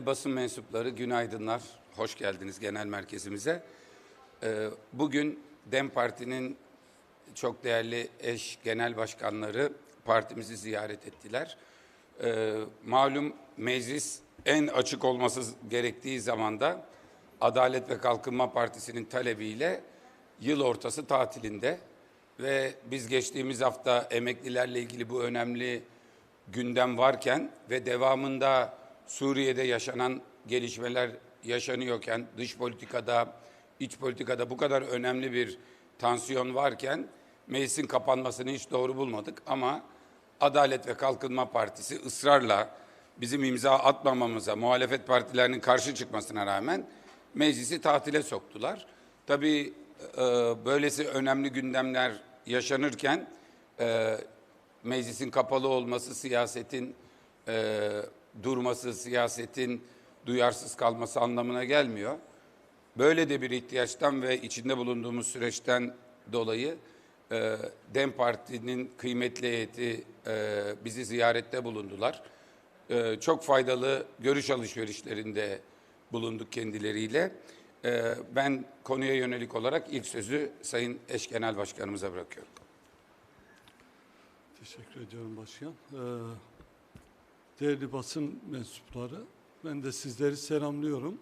Değerli basın mensupları, günaydınlar. Hoş geldiniz genel merkezimize. Ee, Bugün DEM Parti'nin çok değerli eş genel başkanları partimizi ziyaret ettiler. Ee, Malum meclis en açık olması gerektiği zamanda Adalet ve Kalkınma Partisi'nin talebiyle yıl ortası tatilinde ve biz geçtiğimiz hafta emeklilerle ilgili bu önemli gündem varken ve devamında Suriye'de yaşanan gelişmeler yaşanıyorken dış politikada, iç politikada bu kadar önemli bir tansiyon varken meclisin kapanmasını hiç doğru bulmadık ama Adalet ve Kalkınma Partisi ısrarla bizim imza atmamamıza, muhalefet partilerinin karşı çıkmasına rağmen meclisi tatile soktular. Tabii e, böylesi önemli gündemler yaşanırken e, meclisin kapalı olması, siyasetin e, durması, siyasetin duyarsız kalması anlamına gelmiyor. Böyle de bir ihtiyaçtan ve içinde bulunduğumuz süreçten dolayı e, DEM Parti'nin kıymetli heyeti e, bizi ziyarette bulundular. E, çok faydalı görüş alışverişlerinde bulunduk kendileriyle. E, ben konuya yönelik olarak ilk sözü Sayın Eş Genel Başkanımıza bırakıyorum. Teşekkür ediyorum başkan. Ee, değerli basın mensupları, ben de sizleri selamlıyorum.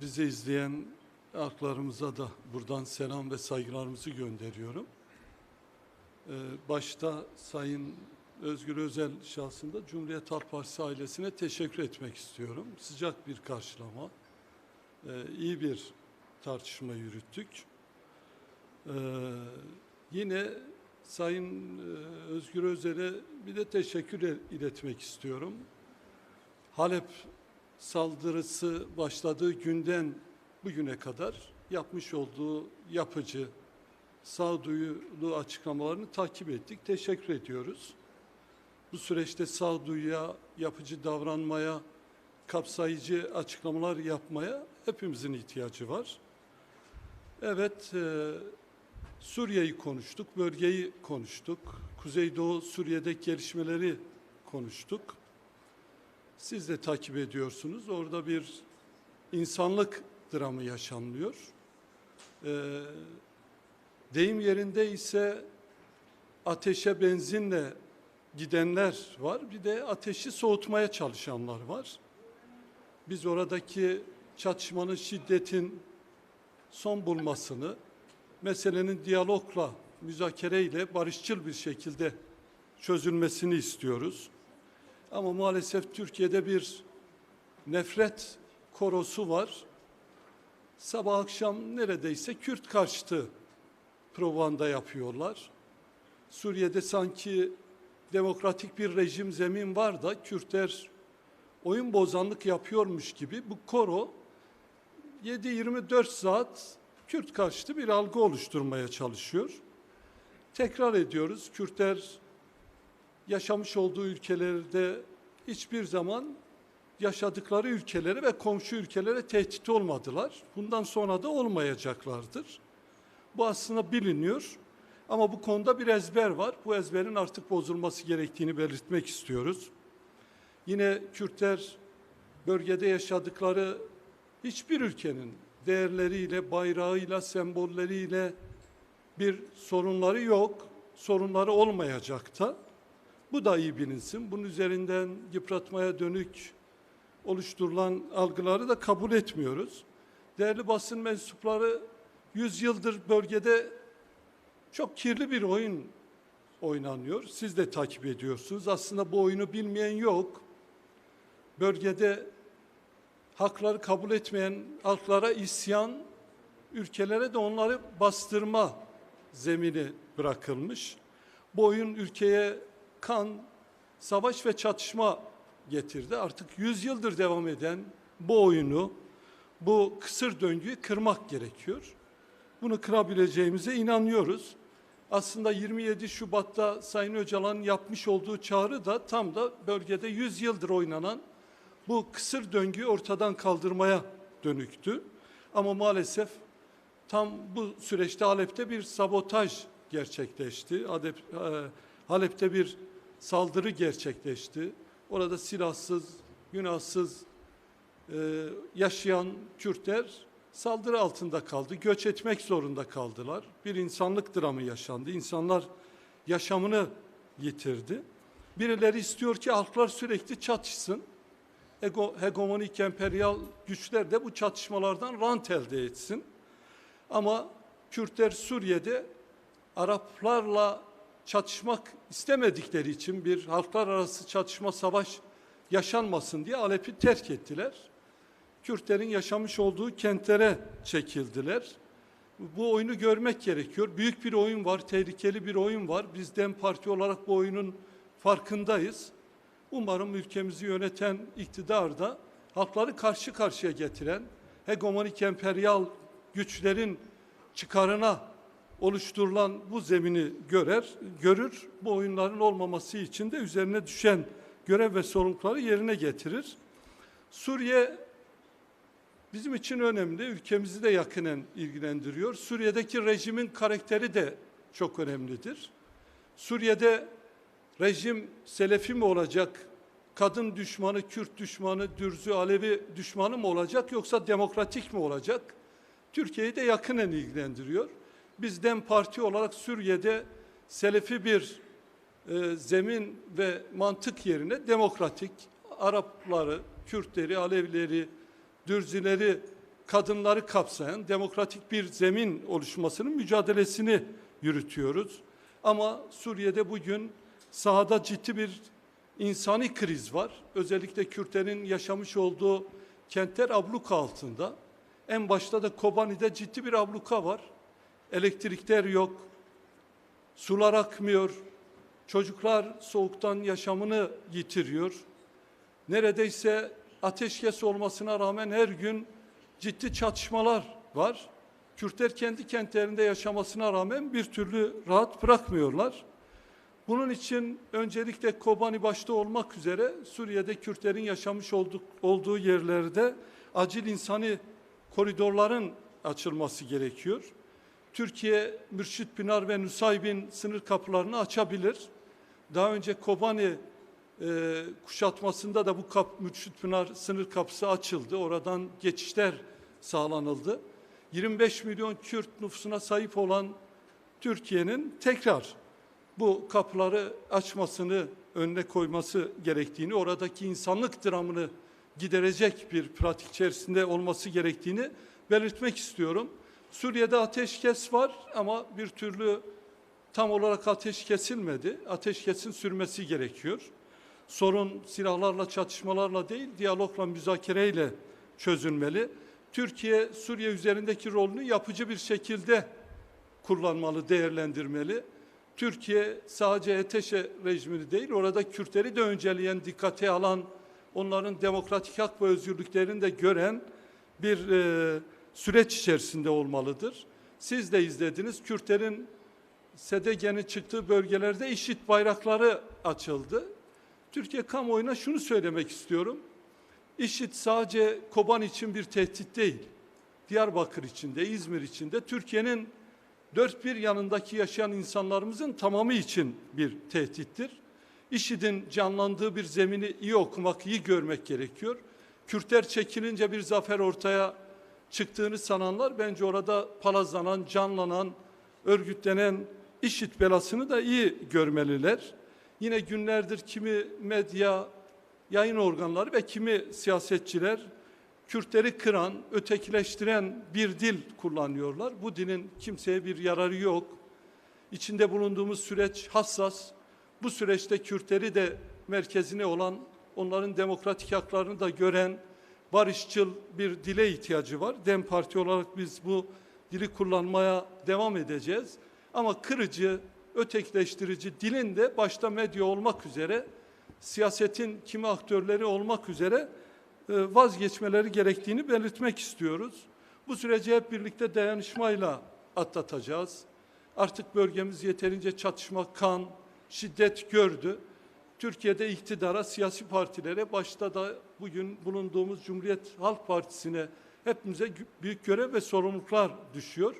Bizi izleyen halklarımıza da buradan selam ve saygılarımızı gönderiyorum. Ee, başta Sayın Özgür Özel şahsında Cumhuriyet Halk Partisi ailesine teşekkür etmek istiyorum. Sıcak bir karşılama, ee, iyi bir tartışma yürüttük. Ee, yine Sayın e, Özgür Özel'e bir de teşekkür e- iletmek istiyorum. Halep saldırısı başladığı günden bugüne kadar yapmış olduğu yapıcı, sağduyulu açıklamalarını takip ettik. Teşekkür ediyoruz. Bu süreçte sağduyuya, yapıcı davranmaya, kapsayıcı açıklamalar yapmaya hepimizin ihtiyacı var. Evet, e, Suriye'yi konuştuk, bölgeyi konuştuk. Kuzeydoğu Suriye'deki gelişmeleri konuştuk. Siz de takip ediyorsunuz. Orada bir insanlık dramı yaşanıyor. Ee, deyim yerinde ise ateşe benzinle gidenler var. Bir de ateşi soğutmaya çalışanlar var. Biz oradaki çatışmanın şiddetin son bulmasını, meselenin diyalogla, müzakereyle barışçıl bir şekilde çözülmesini istiyoruz. Ama maalesef Türkiye'de bir nefret korosu var. Sabah akşam neredeyse Kürt karşıtı propaganda yapıyorlar. Suriye'de sanki demokratik bir rejim zemin var da Kürtler oyun bozanlık yapıyormuş gibi bu koro 7-24 saat Kürt karşıtı bir algı oluşturmaya çalışıyor. Tekrar ediyoruz, Kürtler yaşamış olduğu ülkelerde hiçbir zaman yaşadıkları ülkelere ve komşu ülkelere tehdit olmadılar. Bundan sonra da olmayacaklardır. Bu aslında biliniyor. Ama bu konuda bir ezber var. Bu ezberin artık bozulması gerektiğini belirtmek istiyoruz. Yine Kürtler bölgede yaşadıkları hiçbir ülkenin değerleriyle, bayrağıyla, sembolleriyle bir sorunları yok. Sorunları olmayacak da. Bu da iyi bilinsin. Bunun üzerinden yıpratmaya dönük oluşturulan algıları da kabul etmiyoruz. Değerli basın mensupları 100 yıldır bölgede çok kirli bir oyun oynanıyor. Siz de takip ediyorsunuz. Aslında bu oyunu bilmeyen yok. Bölgede hakları kabul etmeyen halklara isyan, ülkelere de onları bastırma zemini bırakılmış. Bu oyun ülkeye kan, savaş ve çatışma getirdi. Artık 100 yıldır devam eden bu oyunu, bu kısır döngüyü kırmak gerekiyor. Bunu kırabileceğimize inanıyoruz. Aslında 27 Şubat'ta Sayın Öcalan'ın yapmış olduğu çağrı da tam da bölgede 100 yıldır oynanan bu kısır döngüyü ortadan kaldırmaya dönüktü. Ama maalesef tam bu süreçte Halep'te bir sabotaj gerçekleşti. Halep, e, Halep'te bir saldırı gerçekleşti. Orada silahsız günahsız e, yaşayan Kürtler saldırı altında kaldı. Göç etmek zorunda kaldılar. Bir insanlık dramı yaşandı. İnsanlar yaşamını yitirdi. Birileri istiyor ki halklar sürekli çatışsın. Hegemonik emperyal güçler de bu çatışmalardan rant elde etsin. Ama Kürtler Suriye'de Araplarla çatışmak istemedikleri için bir halklar arası çatışma savaş yaşanmasın diye Alep'i terk ettiler. Kürtlerin yaşamış olduğu kentlere çekildiler. Bu oyunu görmek gerekiyor. Büyük bir oyun var, tehlikeli bir oyun var. Biz DEM Parti olarak bu oyunun farkındayız. Umarım ülkemizi yöneten iktidar da halkları karşı karşıya getiren hegemonik emperyal güçlerin çıkarına oluşturulan bu zemini görer, görür. Bu oyunların olmaması için de üzerine düşen görev ve sorumlulukları yerine getirir. Suriye bizim için önemli, ülkemizi de yakinen ilgilendiriyor. Suriye'deki rejimin karakteri de çok önemlidir. Suriye'de rejim Selefi mi olacak, kadın düşmanı, Kürt düşmanı, Dürzü, Alevi düşmanı mı olacak yoksa demokratik mi olacak? Türkiye'yi de yakinen ilgilendiriyor. Biz DEM Parti olarak Suriye'de Selefi bir e, zemin ve mantık yerine demokratik Arapları, Kürtleri, Alevileri, Dürzileri, kadınları kapsayan demokratik bir zemin oluşmasının mücadelesini yürütüyoruz. Ama Suriye'de bugün sahada ciddi bir insani kriz var. Özellikle Kürtlerin yaşamış olduğu kentler abluka altında. En başta da Kobani'de ciddi bir abluka var. Elektrikler yok, sular akmıyor, çocuklar soğuktan yaşamını yitiriyor. Neredeyse ateşkes olmasına rağmen her gün ciddi çatışmalar var. Kürtler kendi kentlerinde yaşamasına rağmen bir türlü rahat bırakmıyorlar. Bunun için öncelikle Kobani başta olmak üzere Suriye'de Kürtlerin yaşamış olduk, olduğu yerlerde acil insani koridorların açılması gerekiyor. Türkiye Mürşit Pinar ve Nusaybin sınır kapılarını açabilir. Daha önce Kobani e, kuşatmasında da bu kap, Mürşit Pınar sınır kapısı açıldı. Oradan geçişler sağlanıldı. 25 milyon Kürt nüfusuna sahip olan Türkiye'nin tekrar bu kapıları açmasını önüne koyması gerektiğini, oradaki insanlık dramını giderecek bir pratik içerisinde olması gerektiğini belirtmek istiyorum. Suriye'de ateşkes var ama bir türlü tam olarak ateş kesilmedi. Ateşkesin sürmesi gerekiyor. Sorun silahlarla, çatışmalarla değil, diyalogla, müzakereyle çözülmeli. Türkiye, Suriye üzerindeki rolünü yapıcı bir şekilde kullanmalı, değerlendirmeli. Türkiye sadece ETEŞE rejimini değil, orada Kürtleri de önceleyen, dikkate alan, onların demokratik hak ve özgürlüklerini de gören bir e, süreç içerisinde olmalıdır. Siz de izlediniz, Kürtlerin SDG'nin çıktığı bölgelerde işit bayrakları açıldı. Türkiye kamuoyuna şunu söylemek istiyorum. İşit sadece Koban için bir tehdit değil. Diyarbakır için de, İzmir için de, Türkiye'nin dört bir yanındaki yaşayan insanlarımızın tamamı için bir tehdittir. İşidin canlandığı bir zemini iyi okumak, iyi görmek gerekiyor. Kürtler çekilince bir zafer ortaya çıktığını sananlar bence orada palazlanan, canlanan, örgütlenen işit belasını da iyi görmeliler. Yine günlerdir kimi medya, yayın organları ve kimi siyasetçiler Kürtleri kıran, ötekileştiren bir dil kullanıyorlar. Bu dilin kimseye bir yararı yok. İçinde bulunduğumuz süreç hassas. Bu süreçte Kürtleri de merkezine olan, onların demokratik haklarını da gören, barışçıl bir dile ihtiyacı var. Dem Parti olarak biz bu dili kullanmaya devam edeceğiz. Ama kırıcı, ötekileştirici dilin de başta medya olmak üzere siyasetin kimi aktörleri olmak üzere vazgeçmeleri gerektiğini belirtmek istiyoruz. Bu süreci hep birlikte dayanışmayla atlatacağız. Artık bölgemiz yeterince çatışma, kan, şiddet gördü. Türkiye'de iktidara, siyasi partilere, başta da bugün bulunduğumuz Cumhuriyet Halk Partisi'ne hepimize büyük görev ve sorumluluklar düşüyor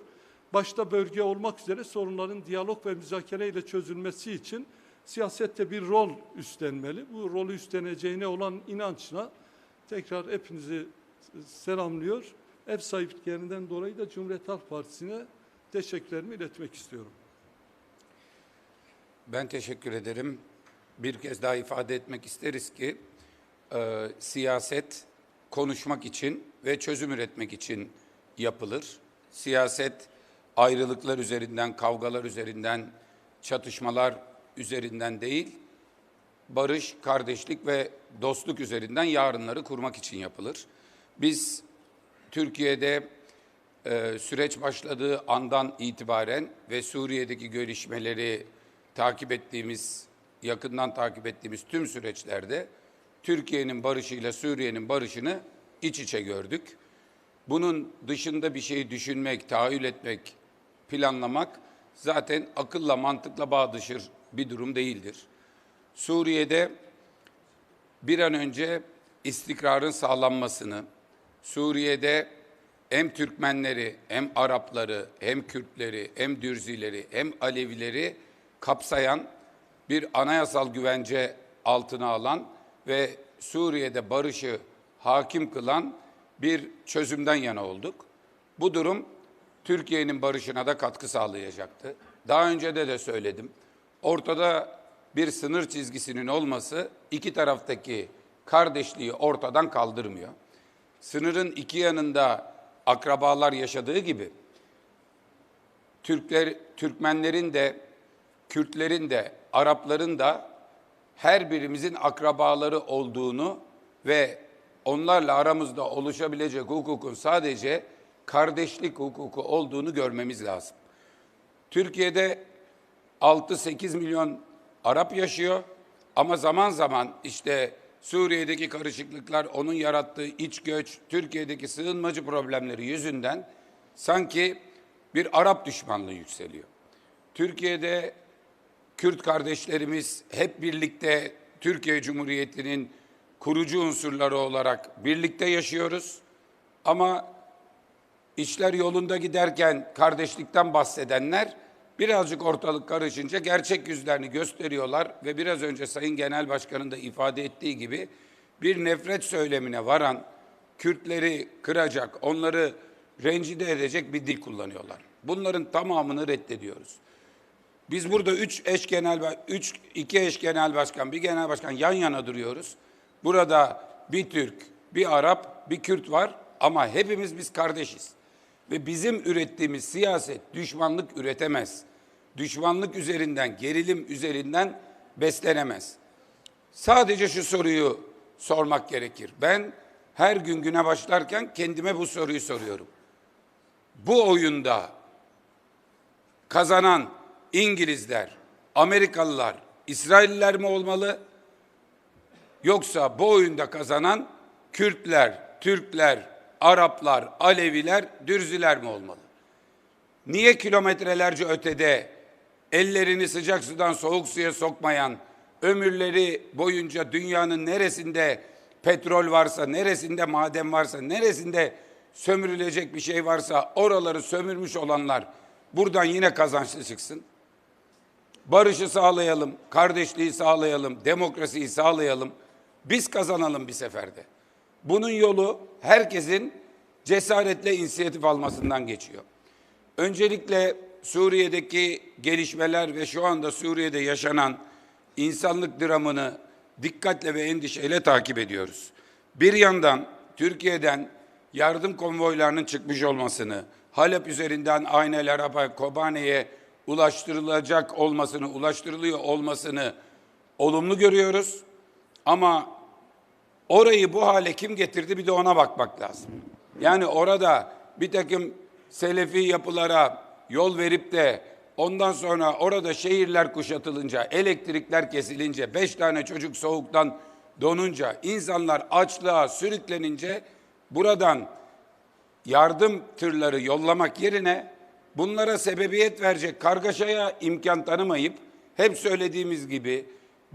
başta bölge olmak üzere sorunların diyalog ve müzakere ile çözülmesi için siyasette bir rol üstlenmeli. Bu rolü üstleneceğine olan inançla tekrar hepinizi selamlıyor. Ev sahipliklerinden dolayı da Cumhuriyet Halk Partisi'ne teşekkürlerimi iletmek istiyorum. Ben teşekkür ederim. Bir kez daha ifade etmek isteriz ki e, siyaset konuşmak için ve çözüm üretmek için yapılır. Siyaset ayrılıklar üzerinden, kavgalar üzerinden, çatışmalar üzerinden değil, barış, kardeşlik ve dostluk üzerinden yarınları kurmak için yapılır. Biz Türkiye'de e, süreç başladığı andan itibaren ve Suriye'deki gelişmeleri takip ettiğimiz, yakından takip ettiğimiz tüm süreçlerde Türkiye'nin barışıyla Suriye'nin barışını iç içe gördük. Bunun dışında bir şeyi düşünmek, tahayyül etmek, planlamak zaten akılla mantıkla bağ dışı bir durum değildir. Suriye'de bir an önce istikrarın sağlanmasını, Suriye'de hem Türkmenleri, hem Arapları, hem Kürtleri, hem Dürzileri, hem Alevileri kapsayan bir anayasal güvence altına alan ve Suriye'de barışı hakim kılan bir çözümden yana olduk. Bu durum Türkiye'nin barışına da katkı sağlayacaktı. Daha önce de de söyledim. Ortada bir sınır çizgisinin olması iki taraftaki kardeşliği ortadan kaldırmıyor. Sınırın iki yanında akrabalar yaşadığı gibi Türkler, Türkmenlerin de, Kürtlerin de, Arapların da her birimizin akrabaları olduğunu ve onlarla aramızda oluşabilecek hukukun sadece kardeşlik hukuku olduğunu görmemiz lazım. Türkiye'de 6-8 milyon Arap yaşıyor ama zaman zaman işte Suriye'deki karışıklıklar, onun yarattığı iç göç, Türkiye'deki sığınmacı problemleri yüzünden sanki bir Arap düşmanlığı yükseliyor. Türkiye'de Kürt kardeşlerimiz hep birlikte Türkiye Cumhuriyeti'nin kurucu unsurları olarak birlikte yaşıyoruz. Ama işler yolunda giderken kardeşlikten bahsedenler birazcık ortalık karışınca gerçek yüzlerini gösteriyorlar ve biraz önce Sayın Genel Başkan'ın da ifade ettiği gibi bir nefret söylemine varan Kürtleri kıracak, onları rencide edecek bir dil kullanıyorlar. Bunların tamamını reddediyoruz. Biz burada üç eş genel, üç, iki eş genel başkan, bir genel başkan yan yana duruyoruz. Burada bir Türk, bir Arap, bir Kürt var ama hepimiz biz kardeşiz. Ve bizim ürettiğimiz siyaset düşmanlık üretemez. Düşmanlık üzerinden, gerilim üzerinden beslenemez. Sadece şu soruyu sormak gerekir. Ben her gün güne başlarken kendime bu soruyu soruyorum. Bu oyunda kazanan İngilizler, Amerikalılar, İsrailliler mi olmalı? Yoksa bu oyunda kazanan Kürtler, Türkler, Araplar, Aleviler, Dürziler mi olmalı? Niye kilometrelerce ötede ellerini sıcak sudan soğuk suya sokmayan, ömürleri boyunca dünyanın neresinde petrol varsa, neresinde maden varsa, neresinde sömürülecek bir şey varsa oraları sömürmüş olanlar buradan yine kazançlı çıksın? Barışı sağlayalım, kardeşliği sağlayalım, demokrasiyi sağlayalım. Biz kazanalım bir seferde. Bunun yolu herkesin cesaretle inisiyatif almasından geçiyor. Öncelikle Suriye'deki gelişmeler ve şu anda Suriye'de yaşanan insanlık dramını dikkatle ve endişeyle takip ediyoruz. Bir yandan Türkiye'den yardım konvoylarının çıkmış olmasını, Halep üzerinden Aynel Arap'a, Kobane'ye ulaştırılacak olmasını, ulaştırılıyor olmasını olumlu görüyoruz. Ama orayı bu hale kim getirdi bir de ona bakmak lazım. Yani orada bir takım selefi yapılara yol verip de ondan sonra orada şehirler kuşatılınca, elektrikler kesilince, beş tane çocuk soğuktan donunca, insanlar açlığa sürüklenince buradan yardım tırları yollamak yerine bunlara sebebiyet verecek kargaşaya imkan tanımayıp hep söylediğimiz gibi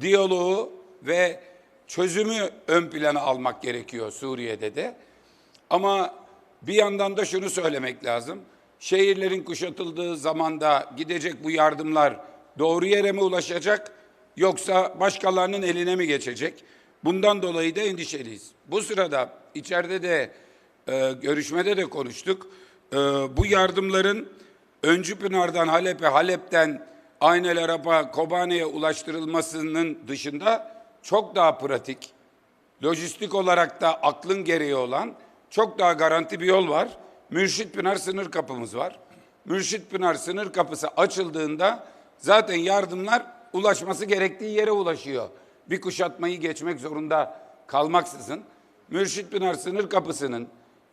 diyaloğu ve çözümü ön plana almak gerekiyor Suriye'de de. Ama bir yandan da şunu söylemek lazım. Şehirlerin kuşatıldığı zamanda gidecek bu yardımlar doğru yere mi ulaşacak yoksa başkalarının eline mi geçecek? Bundan dolayı da endişeliyiz. Bu sırada içeride de e, görüşmede de konuştuk. E, bu yardımların Öncü Pınar'dan Halep'e, Halep'ten Aynel Arap'a, Kobane'ye ulaştırılmasının dışında çok daha pratik, lojistik olarak da aklın gereği olan çok daha garanti bir yol var. Mürşit Pınar sınır kapımız var. Mürşit Pınar sınır kapısı açıldığında zaten yardımlar ulaşması gerektiği yere ulaşıyor. Bir kuşatmayı geçmek zorunda kalmaksızın. Mürşit Pınar sınır kapısının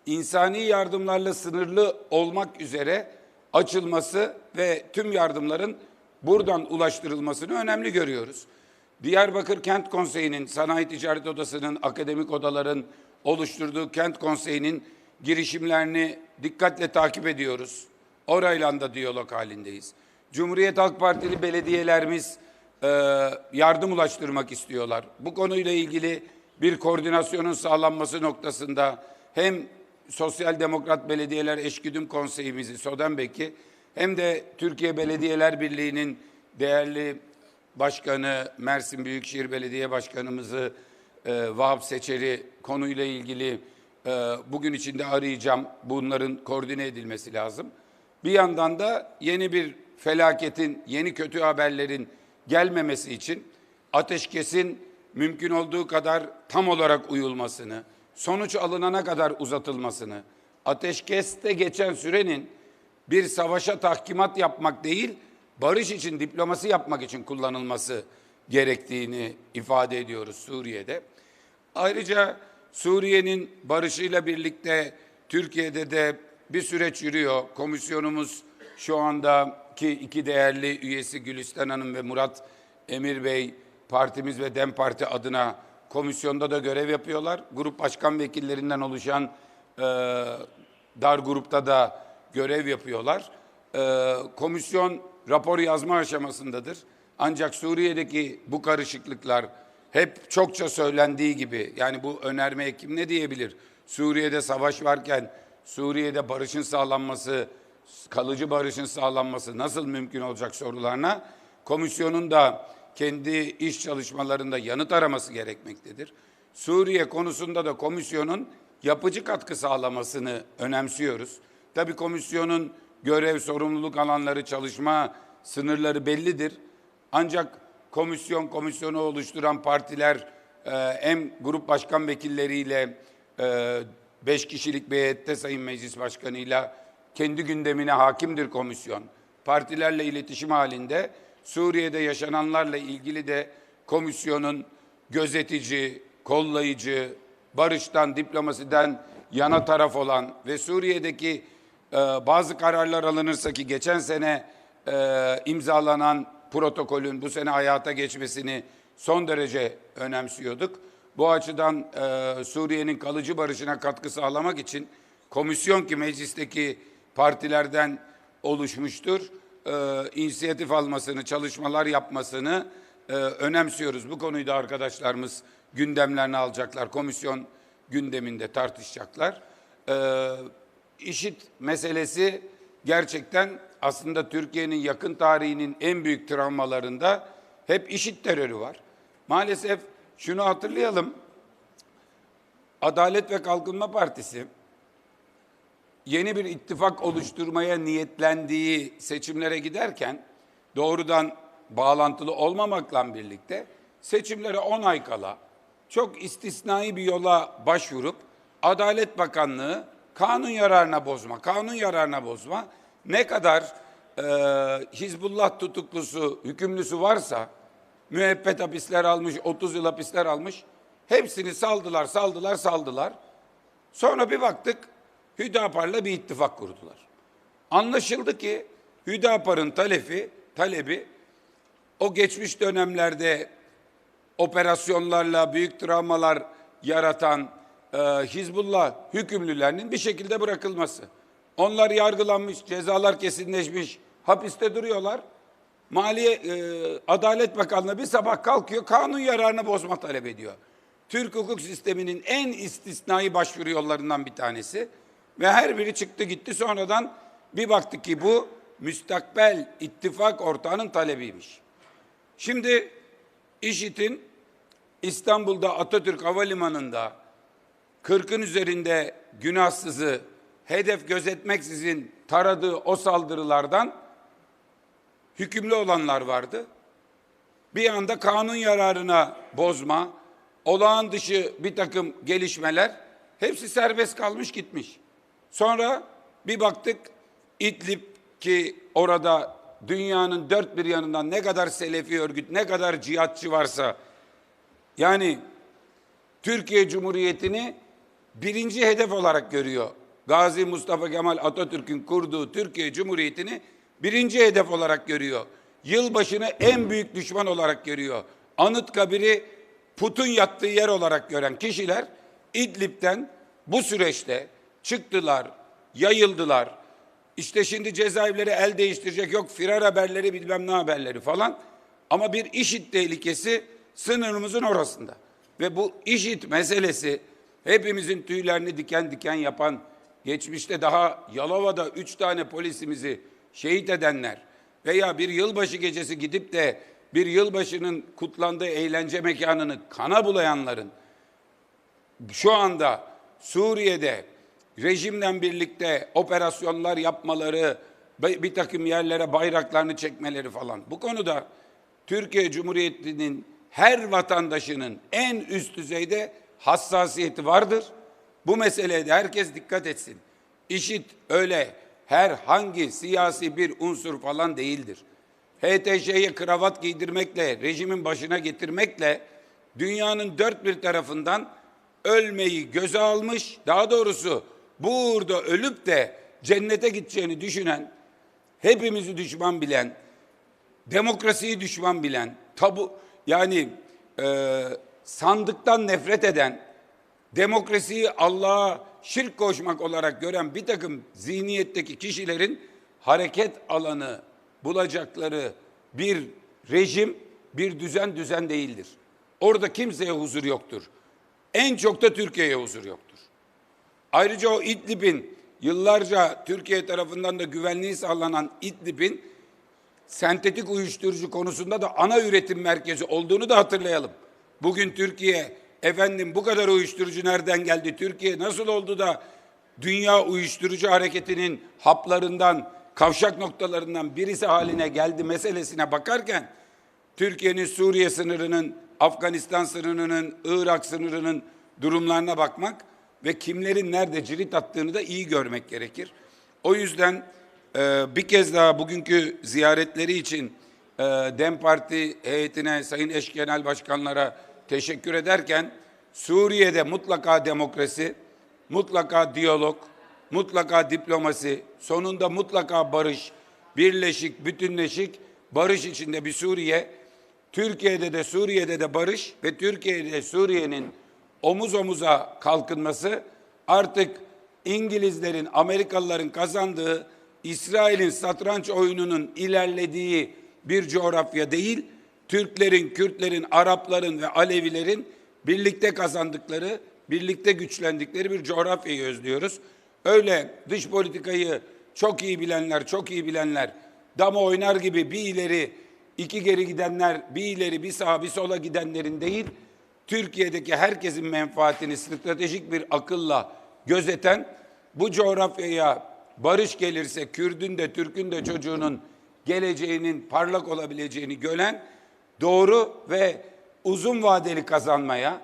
insani yardımlarla sınırlı olmak üzere açılması ve tüm yardımların buradan ulaştırılmasını önemli görüyoruz. Diyarbakır Kent Konseyi'nin, Sanayi Ticaret Odası'nın, akademik odaların oluşturduğu Kent Konseyi'nin girişimlerini dikkatle takip ediyoruz. Orayla da diyalog halindeyiz. Cumhuriyet Halk Partili belediyelerimiz e, yardım ulaştırmak istiyorlar. Bu konuyla ilgili bir koordinasyonun sağlanması noktasında hem Sosyal Demokrat Belediyeler Eşgüdüm Konseyimizi Sodenbek'i hem de Türkiye Belediyeler Birliği'nin değerli başkanı Mersin Büyükşehir Belediye Başkanımızı e, Vahap Seçer'i konuyla ilgili bugün içinde arayacağım. Bunların koordine edilmesi lazım. Bir yandan da yeni bir felaketin, yeni kötü haberlerin gelmemesi için ateşkesin mümkün olduğu kadar tam olarak uyulmasını, sonuç alınana kadar uzatılmasını, ateşkeste geçen sürenin bir savaşa tahkimat yapmak değil, barış için, diplomasi yapmak için kullanılması gerektiğini ifade ediyoruz Suriye'de. Ayrıca Suriye'nin barışıyla birlikte Türkiye'de de bir süreç yürüyor. Komisyonumuz şu andaki iki değerli üyesi Gülistan Hanım ve Murat Emir Bey partimiz ve Dem Parti adına komisyonda da görev yapıyorlar. Grup başkan vekillerinden oluşan e, dar grupta da görev yapıyorlar. E, komisyon rapor yazma aşamasındadır. Ancak Suriye'deki bu karışıklıklar hep çokça söylendiği gibi yani bu önermeye kim ne diyebilir? Suriye'de savaş varken Suriye'de barışın sağlanması, kalıcı barışın sağlanması nasıl mümkün olacak sorularına komisyonun da kendi iş çalışmalarında yanıt araması gerekmektedir. Suriye konusunda da komisyonun yapıcı katkı sağlamasını önemsiyoruz. Tabii komisyonun görev, sorumluluk alanları, çalışma sınırları bellidir. Ancak komisyon, komisyonu oluşturan partiler e, hem grup başkan vekilleriyle e, beş kişilik bir heyette Sayın Meclis Başkanı'yla kendi gündemine hakimdir komisyon. Partilerle iletişim halinde Suriye'de yaşananlarla ilgili de komisyonun gözetici, kollayıcı, barıştan, diplomasiden yana taraf olan ve Suriye'deki e, bazı kararlar alınırsa ki geçen sene e, imzalanan protokolün bu sene hayata geçmesini son derece önemsiyorduk. Bu açıdan e, Suriye'nin kalıcı barışına katkı sağlamak için komisyon ki meclisteki partilerden oluşmuştur. E, inisiyatif almasını, çalışmalar yapmasını e, önemsiyoruz. Bu konuyu da arkadaşlarımız gündemlerine alacaklar. Komisyon gündeminde tartışacaklar. E, işit meselesi gerçekten aslında Türkiye'nin yakın tarihinin en büyük travmalarında hep işit terörü var. Maalesef şunu hatırlayalım. Adalet ve Kalkınma Partisi yeni bir ittifak oluşturmaya niyetlendiği seçimlere giderken doğrudan bağlantılı olmamakla birlikte seçimlere 10 ay kala çok istisnai bir yola başvurup Adalet Bakanlığı kanun yararına bozma, kanun yararına bozma ne kadar e, Hizbullah tutuklusu, hükümlüsü varsa müebbet hapisler almış, 30 yıl hapisler almış. Hepsini saldılar, saldılar, saldılar. Sonra bir baktık Hüdapar'la bir ittifak kurdular. Anlaşıldı ki Hüdapar'ın talebi, talebi o geçmiş dönemlerde operasyonlarla büyük travmalar yaratan e, Hizbullah hükümlülerinin bir şekilde bırakılması. Onlar yargılanmış, cezalar kesinleşmiş, hapiste duruyorlar. Maliye e, Adalet Bakanlığı bir sabah kalkıyor, kanun yararını bozma talep ediyor. Türk hukuk sisteminin en istisnai başvuru yollarından bir tanesi. Ve her biri çıktı gitti sonradan bir baktık ki bu müstakbel ittifak ortağının talebiymiş. Şimdi IŞİD'in İstanbul'da Atatürk Havalimanı'nda 40'ın üzerinde günahsızı hedef gözetmeksizin taradığı o saldırılardan hükümlü olanlar vardı. Bir anda kanun yararına bozma, olağan dışı bir takım gelişmeler hepsi serbest kalmış gitmiş. Sonra bir baktık İdlib ki orada dünyanın dört bir yanından ne kadar selefi örgüt, ne kadar cihatçı varsa yani Türkiye Cumhuriyeti'ni birinci hedef olarak görüyor. Gazi Mustafa Kemal Atatürk'ün kurduğu Türkiye Cumhuriyeti'ni birinci hedef olarak görüyor. Yılbaşını en büyük düşman olarak görüyor. Anıtkabir'i putun yattığı yer olarak gören kişiler İdlib'den bu süreçte çıktılar, yayıldılar. İşte şimdi cezaevleri el değiştirecek yok firar haberleri bilmem ne haberleri falan. Ama bir IŞİD tehlikesi sınırımızın orasında. Ve bu IŞİD meselesi hepimizin tüylerini diken diken yapan, geçmişte daha Yalova'da üç tane polisimizi şehit edenler veya bir yılbaşı gecesi gidip de bir yılbaşının kutlandığı eğlence mekanını kana bulayanların şu anda Suriye'de rejimle birlikte operasyonlar yapmaları, bir takım yerlere bayraklarını çekmeleri falan. Bu konuda Türkiye Cumhuriyeti'nin her vatandaşının en üst düzeyde hassasiyeti vardır. Bu meseleye de herkes dikkat etsin. İşit öyle herhangi siyasi bir unsur falan değildir. HTŞ'ye kravat giydirmekle, rejimin başına getirmekle dünyanın dört bir tarafından ölmeyi göze almış, daha doğrusu burada ölüp de cennete gideceğini düşünen, hepimizi düşman bilen, demokrasiyi düşman bilen, tabu yani e, sandıktan nefret eden, demokrasiyi Allah'a şirk koşmak olarak gören bir takım zihniyetteki kişilerin hareket alanı bulacakları bir rejim, bir düzen düzen değildir. Orada kimseye huzur yoktur. En çok da Türkiye'ye huzur yoktur. Ayrıca o İdlib'in yıllarca Türkiye tarafından da güvenliği sağlanan İdlib'in sentetik uyuşturucu konusunda da ana üretim merkezi olduğunu da hatırlayalım. Bugün Türkiye efendim bu kadar uyuşturucu nereden geldi? Türkiye nasıl oldu da dünya uyuşturucu hareketinin haplarından, kavşak noktalarından birisi haline geldi meselesine bakarken Türkiye'nin Suriye sınırının, Afganistan sınırının, Irak sınırının durumlarına bakmak ve kimlerin nerede cirit attığını da iyi görmek gerekir. O yüzden e, bir kez daha bugünkü ziyaretleri için e, DEM Parti heyetine, Sayın Eş Genel Başkanlara teşekkür ederken Suriye'de mutlaka demokrasi, mutlaka diyalog, mutlaka diplomasi, sonunda mutlaka barış, birleşik, bütünleşik, barış içinde bir Suriye, Türkiye'de de Suriye'de de barış ve Türkiye'de Suriye'nin omuz omuza kalkınması artık İngilizlerin, Amerikalıların kazandığı İsrail'in satranç oyununun ilerlediği bir coğrafya değil, Türklerin, Kürtlerin, Arapların ve Alevilerin birlikte kazandıkları, birlikte güçlendikleri bir coğrafyayı özlüyoruz. Öyle dış politikayı çok iyi bilenler, çok iyi bilenler, dama oynar gibi bir ileri, iki geri gidenler, bir ileri, bir sağa, bir sola gidenlerin değil, Türkiye'deki herkesin menfaatini stratejik bir akılla gözeten, bu coğrafyaya barış gelirse Kürdün de Türk'ün de çocuğunun geleceğinin parlak olabileceğini gören doğru ve uzun vadeli kazanmaya,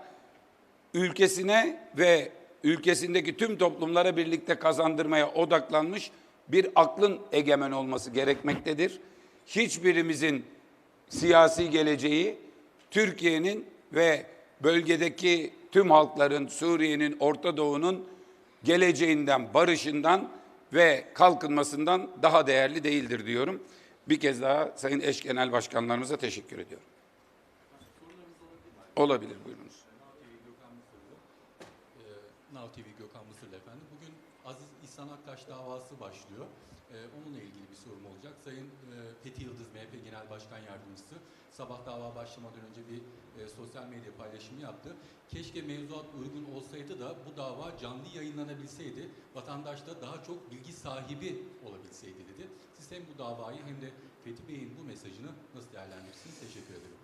ülkesine ve ülkesindeki tüm toplumlara birlikte kazandırmaya odaklanmış bir aklın egemen olması gerekmektedir. Hiçbirimizin siyasi geleceği Türkiye'nin ve bölgedeki tüm halkların, Suriye'nin, Orta Doğu'nun geleceğinden, barışından ve kalkınmasından daha değerli değildir diyorum. Bir kez daha Sayın Eş Genel Başkanlarımıza teşekkür ediyorum. Olabilir buyurunuz. Now TV Gökhan Mısırlı efendim. Bugün Aziz İhsan Aktaş davası başlıyor. Ee, onunla ilgili bir sorum olacak. Sayın e, Fethi Yıldız MHP Genel Başkan Yardımcısı sabah dava başlamadan önce bir e, sosyal medya paylaşımı yaptı. Keşke mevzuat uygun olsaydı da bu dava canlı yayınlanabilseydi, vatandaş da daha çok bilgi sahibi olabilseydi dedi. Siz hem bu davayı hem de Fethi Bey'in bu mesajını nasıl değerlendirirsiniz? Teşekkür ederim.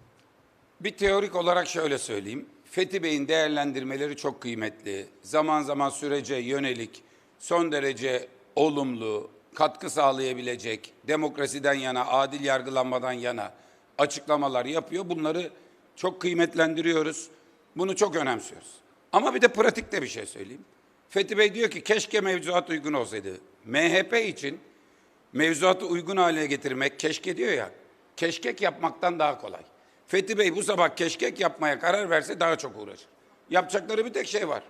Bir teorik olarak şöyle söyleyeyim. Fethi Bey'in değerlendirmeleri çok kıymetli. Zaman zaman sürece yönelik, son derece olumlu, katkı sağlayabilecek, demokrasiden yana, adil yargılanmadan yana açıklamalar yapıyor. Bunları çok kıymetlendiriyoruz. Bunu çok önemsiyoruz. Ama bir de pratikte bir şey söyleyeyim. Fethi Bey diyor ki keşke mevzuat uygun olsaydı. MHP için mevzuatı uygun hale getirmek keşke diyor ya, keşkek yapmaktan daha kolay. Fethi Bey bu sabah keşkek yapmaya karar verse daha çok uğraşır. Yapacakları bir tek şey var.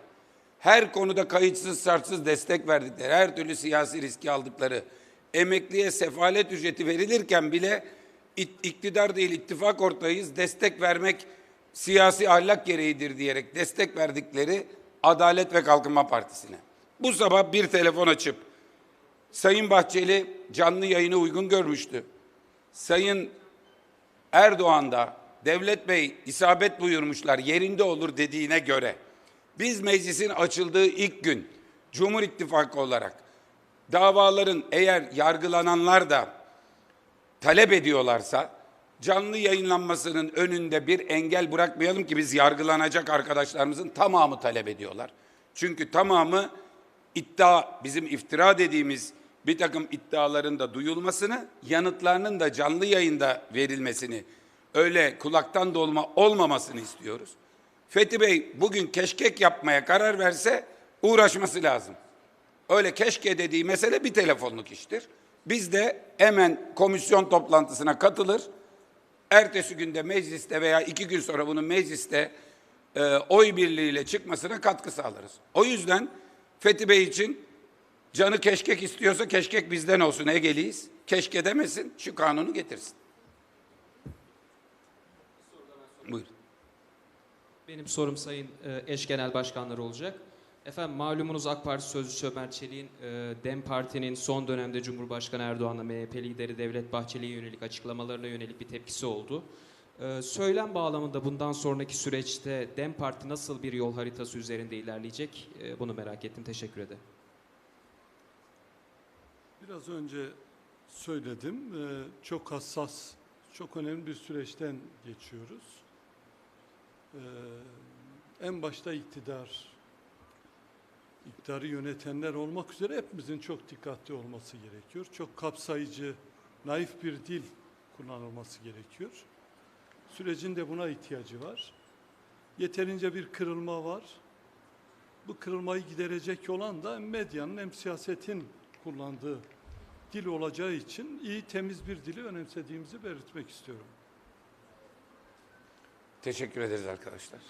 Her konuda kayıtsız şartsız destek verdikleri, her türlü siyasi riski aldıkları, emekliye sefalet ücreti verilirken bile iktidar değil ittifak ortağıyız, destek vermek siyasi ahlak gereğidir diyerek destek verdikleri Adalet ve Kalkınma Partisi'ne. Bu sabah bir telefon açıp Sayın Bahçeli canlı yayını uygun görmüştü. Sayın Erdoğan da Devlet Bey isabet buyurmuşlar yerinde olur dediğine göre biz meclisin açıldığı ilk gün Cumhur İttifakı olarak davaların eğer yargılananlar da talep ediyorlarsa canlı yayınlanmasının önünde bir engel bırakmayalım ki biz yargılanacak arkadaşlarımızın tamamı talep ediyorlar. Çünkü tamamı iddia bizim iftira dediğimiz bir takım iddiaların da duyulmasını, yanıtlarının da canlı yayında verilmesini, öyle kulaktan dolma olmamasını istiyoruz. Fethi Bey bugün keşkek yapmaya karar verse uğraşması lazım. Öyle keşke dediği mesele bir telefonluk iştir. Biz de hemen komisyon toplantısına katılır. Ertesi günde mecliste veya iki gün sonra bunun mecliste e, oy birliğiyle çıkmasına katkı sağlarız. O yüzden Fethi Bey için canı keşkek istiyorsa keşkek bizden olsun Ege'liyiz. Keşke demesin şu kanunu getirsin. Buyurun. Benim sorum Sayın e, eş genel başkanları olacak. Efendim malumunuz AK Parti Sözcüsü Ömer Çelik'in e, DEM Parti'nin son dönemde Cumhurbaşkanı Erdoğan'la MHP lideri Devlet Bahçeli'ye yönelik açıklamalarına yönelik bir tepkisi oldu. E, söylem bağlamında bundan sonraki süreçte DEM Parti nasıl bir yol haritası üzerinde ilerleyecek? E, bunu merak ettim. Teşekkür ederim. Biraz önce söyledim. Çok hassas, çok önemli bir süreçten geçiyoruz. Ee, En başta iktidar, iktidarı yönetenler olmak üzere hepimizin çok dikkatli olması gerekiyor. Çok kapsayıcı, naif bir dil kullanılması gerekiyor. Sürecin de buna ihtiyacı var. Yeterince bir kırılma var. Bu kırılmayı giderecek olan da hem medyanın hem siyasetin kullandığı dil olacağı için iyi temiz bir dili önemsediğimizi belirtmek istiyorum. Teşekkür ederiz arkadaşlar.